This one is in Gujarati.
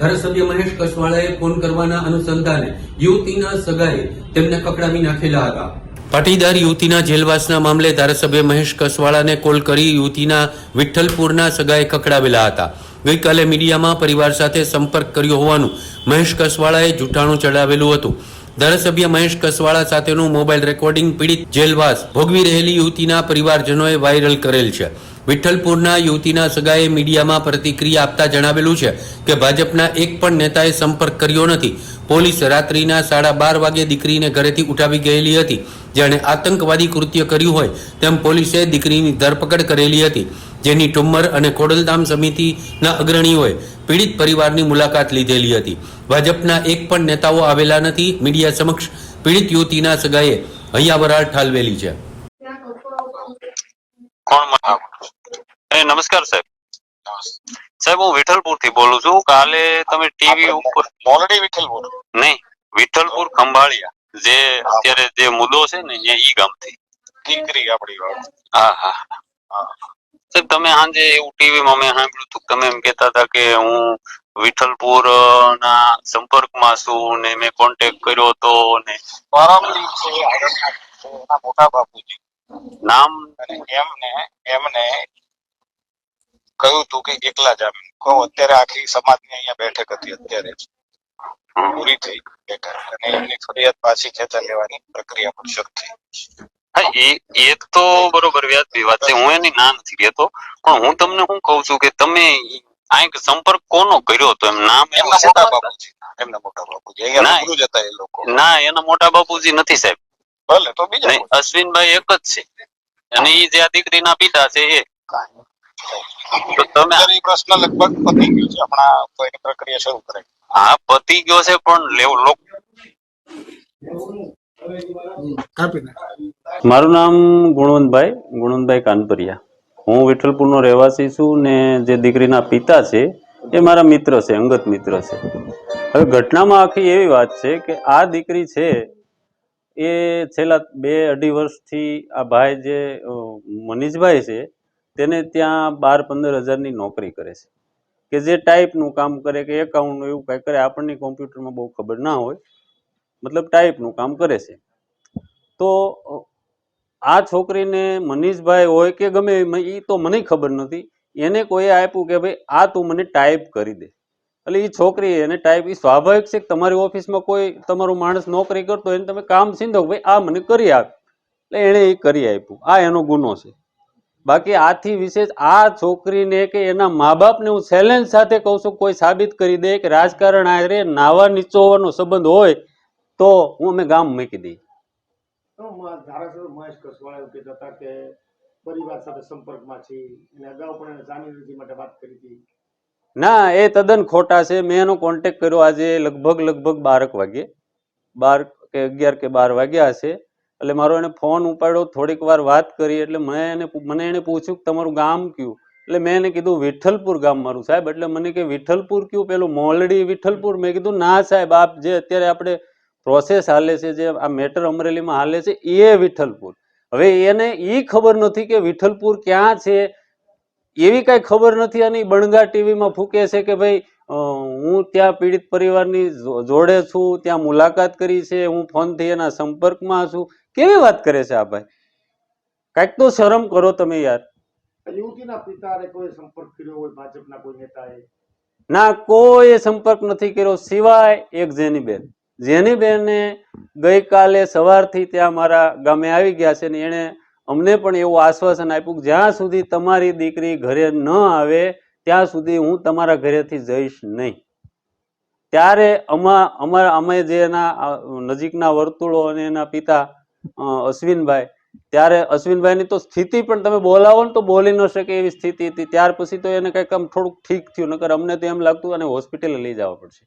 ધારાસભ્ય મહેશ કસવાળાએ ફોન કરવાના અનુસંધાને યુવતીના સગાએ તેમને કકડાવી નાખેલા હતા. પાટીદાર યુવતીના જેલવાસના મામલે ધારાસભ્ય મહેશ કસવાળાને કોલ કરી યુવતીના વિઠ્ઠલપુરના સગાએ કકડાવેલા હતા. ગઈકાલે મીડિયામાં પરિવાર સાથે સંપર્ક કર્યો હોવાનું મહેશ કસવાળાએ જૂઠાણું ચડાવેલું હતું. ધારાસભ્ય મહેશ કસવાળા સાથેનું મોબાઈલ રેકોર્ડિંગ પીડિત જેલવાસ ભોગવી રહેલી યુવતીના પરિવારજનોએ વાયરલ કરેલ છે. વિઠ્ઠલપુરના યુવતીના સગાએ મીડિયામાં પ્રતિક્રિયા આપતા જણાવેલું છે કે ભાજપના એક પણ નેતાએ સંપર્ક કર્યો નથી. પોલીસ રાત્રિના સાડા બાર વાગે દીકરીને ઘરેથી ઉઠાવી ગયેલી હતી. જેણે આતંકવાદી કૃત્ય કર્યું હોય તેમ પોલીસે દીકરીની ધરપકડ કરેલી હતી. જેની ટુમ્મર અને ખોડલધામ સમિતિના અગ્રણીઓએ પીડિત પરિવારની મુલાકાત લીધેલી હતી. ભાજપના એક પણ નેતાઓ આવેલા નથી. મીડિયા સમક્ષ પીડિત યુવતીના સગાએ હૈયા વરાળ ઠાલવેલી છે. એ નમસ્કાર સાહેબ. સાહેબ હું વિઠ્ઠલપુરથી બોલું છું. કાલે તમે ટીવી ઉપર મોલડી વિઠ્ઠલપુર. નહીં વિઠ્ઠલપુર ખંભાળિયા જે અત્યારે જે મુદ્દો છે ને એ ઈ ગામથી દીકરી આપડી હા હા. સાહેબ તમે સાંજે એવું ટીવી માં મેં સાંભળ્યું હતું તમે એમ કહેતા હતા કે હું વિઠ્ઠલપુર ના સંપર્કમાં છું ને મેં કોન્ટેક્ટ કર્યો હતો ને. મોટા બાપુજી. નામ? એમને એમને કહ્યું તું કે એકલા જ આવે કહું અત્યારે આખી સમાજની અહીંયા બેઠક હતી અત્યારે જ. હમ. પૂરી થઈ બેઠક. અને એમની ફરિયાદ પાછી ખેંચા લેવાની પ્રક્રિયા પણ શરૂ થઈ. હા એ એ તો બરોબર વ્યાજબી વાત છે. હું એની ના નથી કહેતો. પણ હું તમને શું કહું છું કે તમે આંક સંપર્ક કોનો કર્યો તો એમ નામ એનું એમના શું મોટા હતા? બાપુજી. એમના મોટા બાપુજી. અહીંયા ના. રૂબરૂ જ હતા એ લોકો. ના એના મોટા બાપુજી નથી સાહેબ. ભલે તો બીજા નહીં અશ્વિનભાઈ એક જ છે. અને એ જે આ દીકરીના પિતા છે એ. તો તમે એ પ્રશ્ન લગભગ પતી ગયો છે. હમણાં તો એની પ્રક્રિયા શરૂ કરે હા પતી ગયો છે પણ લેવ લોક મારું નામ ગુણવંતભાઈ ગુણવંતભાઈ કાનપરિયા. હું વિઠ્ઠલપુરનો રહેવાસી છું ને જે દીકરીના પિતા છે એ મારા મિત્ર છે અંગત મિત્ર છે. હવે ઘટનામાં આખી એવી વાત છે કે આ દીકરી છે એ છેલ્લા બે અઢી વર્ષથી આ ભાઈ જે મનીષભાઈ છે તેને ત્યાં બાર પંદર હજારની નોકરી કરે છે. કે જે ટાઈપનું કામ કરે, કે એકાઉન્ટનું એવું કાંઈ કરે, આપણને કોમ્પ્યુટરમાં બહુ ખબર ના હોય, મતલબ ટાઈપનું કામ કરે છે. તો, આ છોકરીને મનીષભાઈ હોય કે ગમે એ તો મને ખબર નથી, એને કોઈએ આપ્યું કે ભાઈ, આ તું મને ટાઈપ કરી દે. એટલે એ છોકરી એને ટાઈપ એ સ્વાભાવિક છે કે તમારી ઓફિસમાં કોઈ તમારો માણસ નોકરી કરતો એને તમે કામ સિંધો ભાઈ, આ મને કરી આપ. એટલે એણે એ કરી આપ્યું. આ એનો ગુનો છે. બાકી આથી વિશેષ આ છોકરીને કે એના મા બાપને હું ચેલેન્જ સાથે કહું છું કોઈ સાબિત કરી દે કે રાજકારણ આરે નાવા નીચોવાનો સંબંધ હોય તો હું અમે ગામ મૂકી દઈએ. ધારાસભ્ય મહેશ કસવાળા એવું કહેતા હતા કે પરિવાર સાથે સંપર્કમાં છે અને અગાઉ પણ એને જામીન માટે વાત કરી હતી. ના એ તદ્દન ખોટા છે. મેં એનો કોન્ટેક કર્યો આજે લગભગ લગભગ બારક વાગે બાર કે અગિયાર કે બાર વાગ્યા હશે. એટલે મારો એને ફોન ઉપાડ્યો, થોડીક વાર વાત કરી, એટલે મેં એને મને એને પૂછ્યું કે તમારું ગામ કયું? એટલે મેં એને કીધું વિઠ્ઠલપુર ગામ મારું સાહેબ. એટલે મને કે વિઠ્ઠલપુર કયું? પેલું મોલડી વિઠ્ઠલપુર. મેં કીધું, ના સાહેબ, આપ જે અત્યારે આપણે પ્રોસેસ હાલે છે, જે આ મેટર અમરેલીમાં હાલે છે, એ વિઠ્ઠલપુર. હવે એને એ ખબર નથી કે વિઠ્ઠલપુર ક્યાં છે. એવી કાંઈ ખબર નથી અને બણગા ટીવીમાં ફૂકે છે કે ભાઈ હું ત્યાં પીડિત પરિવારની જોડે છું ત્યાં મુલાકાત કરી છે હું ફોનથી એના સંપર્કમાં છું. કેવી વાત કરે છે આ ભાઈ? કાંઈક તો શરમ કરો તમે યાર. યુવતીના કોઈ સંપર્ક કર્યો હોય ભાજપના કોઈ નેતાએ? ના કોઈ સંપર્ક નથી કર્યો. સિવાય એક જેનીબેન. જેનીબેને ગઈકાલે સવારથી ત્યાં મારા ગામે આવી ગયા છે ને એણે અમને પણ એવું આશ્વાસન આપ્યું કે જ્યાં સુધી તમારી દીકરી ઘરે ન આવે ત્યાં સુધી હું તમારા ઘરેથી જઈશ નહીં. ત્યારે અમા અમારા અમે જે એના નજીકના વર્તુળો અને એના પિતા અશ્વિનભાઈ, ત્યારે અશ્વિનભાઈની તો સ્થિતિ પણ તમે બોલાવો ને તો બોલી ન શકે એવી સ્થિતિ હતી. ત્યાર પછી તો એને કંઈક આમ થોડુંક ઠીક થયું, નકર અમને તો એમ લાગતું અને હોસ્પિટલે લઈ જવા પડશે.